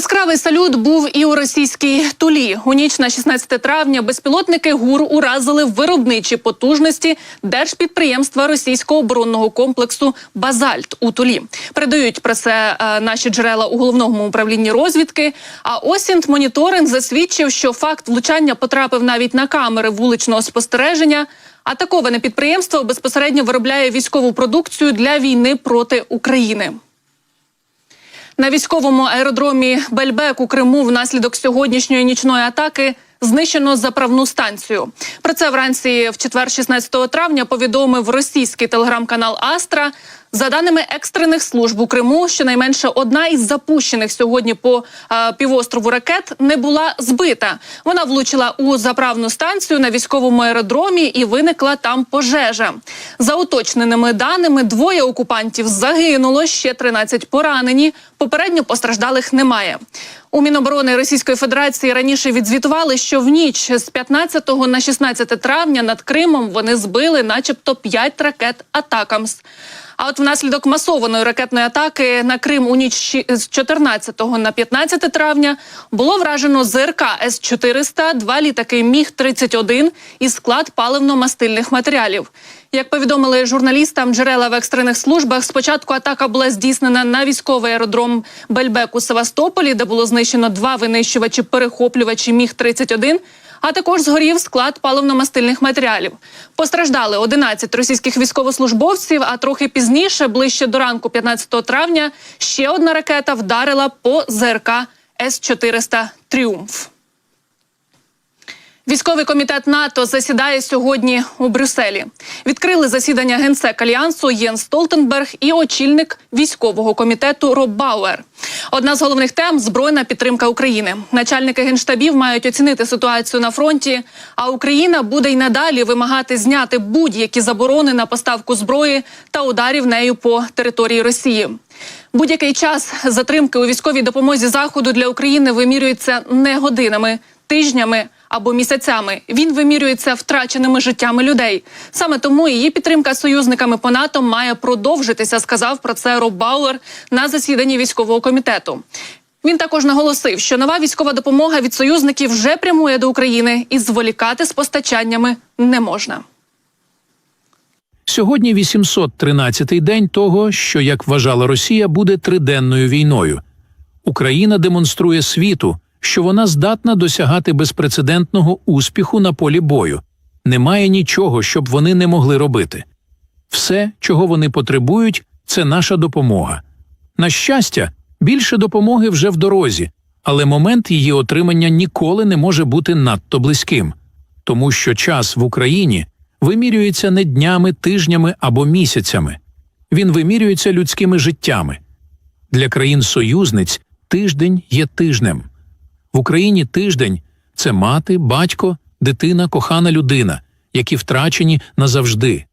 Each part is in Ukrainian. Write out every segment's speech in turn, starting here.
Яскравий салют був і у російській тулі. У ніч на 16 травня безпілотники ГУР уразили виробничі потужності держпідприємства російського оборонного комплексу Базальт у Тулі. Передають про це е, наші джерела у головному управлінні розвідки. А Осінт моніторинг засвідчив, що факт влучання потрапив навіть на камери вуличного спостереження. Атаковане підприємство безпосередньо виробляє військову продукцію для війни проти України. На військовому аеродромі Бельбек у Криму внаслідок сьогоднішньої нічної атаки знищено заправну станцію. Про це вранці в четвер, 16 травня, повідомив російський телеграм-канал Астра. За даними екстрених служб у Криму, щонайменше одна із запущених сьогодні по е, півострову ракет не була збита. Вона влучила у заправну станцію на військовому аеродромі і виникла там пожежа. За уточненими даними, двоє окупантів загинуло, ще 13 поранені. Попередньо постраждалих немає. У Міноборони Російської Федерації раніше відзвітували, що в ніч з 15 на 16 травня над Кримом вони збили, начебто, 5 ракет Атакамс. А от внаслідок масованої ракетної атаки на Крим у ніч з 14 на 15 травня було вражено ЗРК С-400, два літаки Міг-31 і склад паливно-мастильних матеріалів. Як повідомили журналістам джерела в екстрених службах, спочатку атака була здійснена на військовий аеродром Бельбек у Севастополі, де було знищено два винищувачі-перехоплювачі Міг-31, а також згорів склад паливно-мастильних матеріалів. Постраждали 11 російських військовослужбовців. А трохи пізніше, ближче до ранку, 15 травня, ще одна ракета вдарила по ЗРК С-400 Тріумф. Військовий комітет НАТО засідає сьогодні у Брюсселі. Відкрили засідання генсек альянсу Єн Столтенберг і очільник військового комітету Роб Бауер. Одна з головних тем збройна підтримка України. Начальники генштабів мають оцінити ситуацію на фронті. А Україна буде й надалі вимагати зняти будь-які заборони на поставку зброї та ударів нею по території Росії. Будь-який час затримки у військовій допомозі заходу для України вимірюється не годинами, тижнями або місяцями. Він вимірюється втраченими життями людей. Саме тому її підтримка союзниками по НАТО має продовжитися. Сказав про це Роб Бауер на засіданні військового комітету. Він також наголосив, що нова військова допомога від союзників вже прямує до України, і зволікати з постачаннями не можна. Сьогодні 813-й день того, що, як вважала Росія, буде триденною війною. Україна демонструє світу, що вона здатна досягати безпрецедентного успіху на полі бою. Немає нічого, щоб вони не могли робити. Все, чого вони потребують, це наша допомога. На щастя, більше допомоги вже в дорозі, але момент її отримання ніколи не може бути надто близьким, тому що час в Україні вимірюється не днями, тижнями або місяцями. Він вимірюється людськими життями. Для країн-союзниць тиждень є тижнем. В Україні тиждень це мати, батько, дитина, кохана людина, які втрачені назавжди.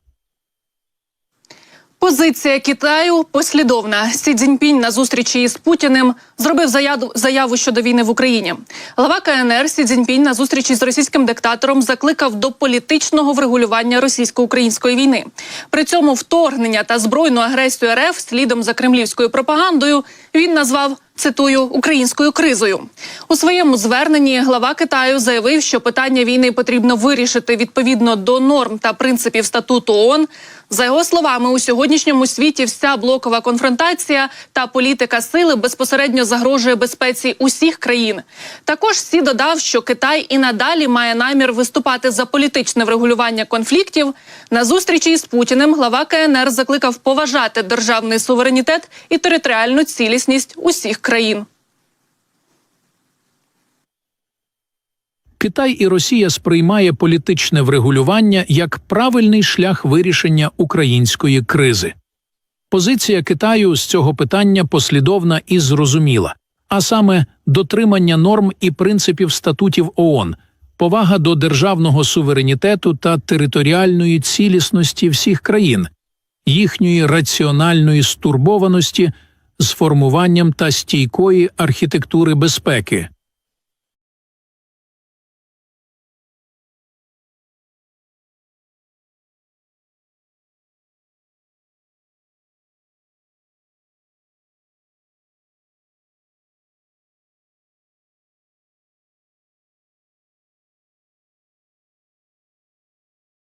Позиція Китаю послідовна. Сі Цзіньпінь на зустрічі із Путіним зробив заяву, щодо війни в Україні. Глава КНР Сі Цзіньпінь на зустрічі з російським диктатором закликав до політичного врегулювання російсько-української війни. При цьому вторгнення та збройну агресію РФ слідом за кремлівською пропагандою він назвав. Цитую українською кризою у своєму зверненні. Глава Китаю заявив, що питання війни потрібно вирішити відповідно до норм та принципів статуту ООН. За його словами, у сьогоднішньому світі вся блокова конфронтація та політика сили безпосередньо загрожує безпеці усіх країн. Також Сі додав, що Китай і надалі має намір виступати за політичне врегулювання конфліктів. На зустрічі із Путіним глава КНР закликав поважати державний суверенітет і територіальну цілісність усіх країн. Китай і Росія сприймає політичне врегулювання як правильний шлях вирішення української кризи. Позиція Китаю з цього питання послідовна і зрозуміла, а саме дотримання норм і принципів статутів ООН, повага до державного суверенітету та територіальної цілісності всіх країн, їхньої раціональної стурбованості з формуванням та стійкої архітектури безпеки.